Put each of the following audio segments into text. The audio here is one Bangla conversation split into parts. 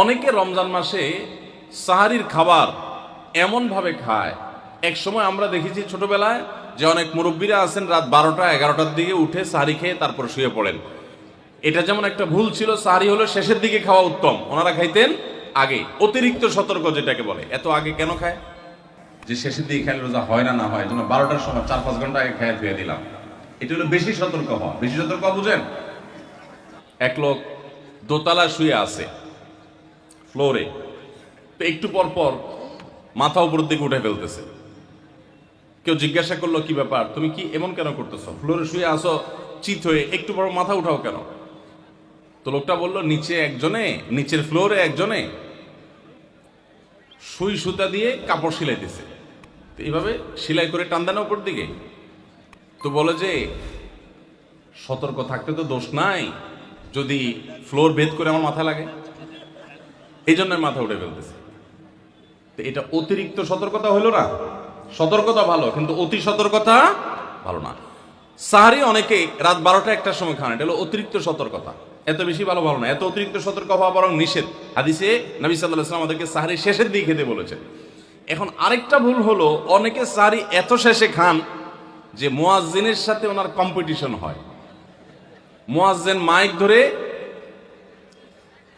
অনেকে রমজান মাসে সাহারির খাবার এমনভাবে খায়। এক সময় আমরা দেখেছি ছোটবেলায় যে অনেক মুরব্বীরা আছেন রাত বারোটা, এগারোটার দিকে উঠে সাহারি খেয়ে তারপর শুয়ে পড়েন। এটা যেমন একটা ভুল ছিল, সাহারি হলো শেষের দিকে খাওয়া উত্তম। ওনারা খাইতেন আগে, অতিরিক্ত সতর্ক যেটাকে বলে। এত আগে কেন খায়? যে শেষের দিকে খেলে রোজা হয় না না হয় যেন বারোটার সময় চার, পাঁচ ঘণ্টা আগে খেয়ে ধুয়ে দিলাম। এটা হলো বেশি সতর্ক হওয়া। বেশি সতর্ক বুঝেন? এক লোক দোতলা শুয়ে আছে। ফ্লোরে। তো একটু পর পর মাথা উপরের দিকে উঠে ফেলতেছে। কেউ জিজ্ঞাসা করল, কি ব্যাপার? তুমি কি এমন কেন করতেছো? ফ্লোরে শুয়ে আসো চিত হয়ে একটু বড় মাথা উঠাও কেন? তো লোকটা বলল, নিচে একজনে, নিচের ফ্লোরে একজনে সুই সুতা দিয়ে কাপড় সিলাই দিছে তো এইভাবে সেলাই করে টান দেন উপর দিকে। তো বলে যে, সতর্ক থাকতে তো দোষ নাই। যদি ফ্লোর ভেদ করে আমার মাথা লাগে এই জন্য মাথা উঠে ফেলতেছে। তো এটা অতিরিক্ত সতর্কতা হলো না? সতর্কতা ভালো, কিন্তু অতি সতর্কতা ভালো না। সাহারি অনেকে রাত বারোটা একটার সময় খান, এটা হলো অতিরিক্ত সতর্কতা। এত বেশি ভালো ভালো না, এত অতিরিক্ত সতর্ক হওয়া বরং নিষেধ। হাদিসে নবী সাল্লাহ ইসলাম আমাদেরকে সাহারি শেষের দিকে খেতে বলেছেন। এখন আরেকটা ভুল হলো, অনেকে সাহারি এত শেষে খান যে মোয়াজ্জিনের সাথে ওনার কম্পিটিশন হয়। মোয়াজ্জেন মাইক ধরে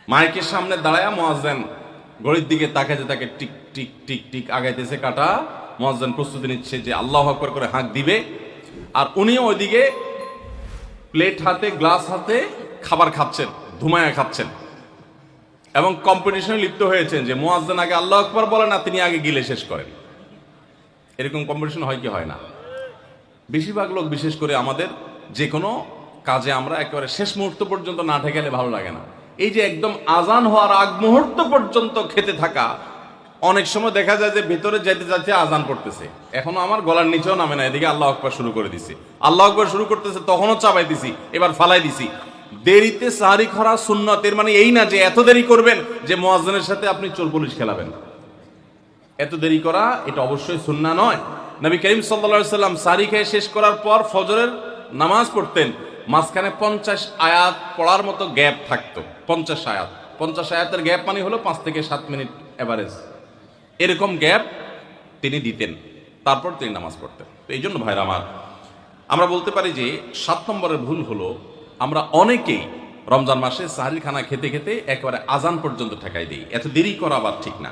মাইকের সামনে দাঁড়ায় মোয়াজ্জেন ঘড়ির দিকে তাকাতে তাকে টিক টিক টিক টিক আগাইতেছে, কাটা। মোয়াজ্জেন প্রস্তুতি নিচ্ছে যে আল্লাহ আকবর করে হাঁক দিবে। আর উনিও ওইদিকে প্লেট হাতে, গ্লাস হাতে খাবার খাচ্ছেন ধুমায়া খাচ্ছেন। এবং কম্পিটিশনে লিপ্ত হয়েছেন যে মোয়াজ্জেন আগে আল্লাহ আকবর বলে না, তিনি আগে গিলে শেষ করেন। এরকম কম্পিটিশন হয় কি, হয় না। বেশিরভাগ লোক, বিশেষ করে আমাদের যে কোনো কাজে আমরা একেবারে শেষ মুহূর্ত পর্যন্ত না ঠেকালে ভালো লাগে না। এই যে একদম আজান হওয়ার আগ মুহূর্ত পর্যন্ত খেতে থাকা, অনেক সময় দেখা যায় যে ভেতরে যেতে যাচ্ছে আজান পড়তেছে। এখনও আমার গলার নিচেও নামে না, এদিকে আল্লাহ আকবর শুরু করে দিছি। আল্লাহ আকবর শুরু করতেছে, তখনও চাপাই দিছি, এবার ফালাই দিছি। দেরিতে সাহারি খরা সুন্নত এর মানে এই না যে এত দেরি করবেন যে মোয়াজ্জনের সাথে আপনি চোর পুলিশ খেলাবেন। এত দেরি করা, এটা অবশ্যই সুন্না নয়। নবী করিম সাল্লা সাল্লাম সারি খেয়ে শেষ করার পর ফজরের নামাজ পড়তেন, মাঝখানে পঞ্চাশ আয়াত পড়ার মতো গ্যাপ থাকতো। পঞ্চাশ আয়াত। পঞ্চাশ আয়াতের গ্যাপ মানে হলো পাঁচ থেকে সাত মিনিট এভারেজ এরকম গ্যাপ তিনি দিতেন। তারপর তিনি নামাজ পড়তেন। তো এই জন্য ভাইরা আমার, আমরা বলতে পারি যে সাত নম্বরের ভুল হলো, আমরা অনেকেই রমজান মাসে সাহারি খানা খেতে খেতে একেবারে আজান পর্যন্ত ঠেকাই দিই। এত দেরি করা আবার ঠিক না।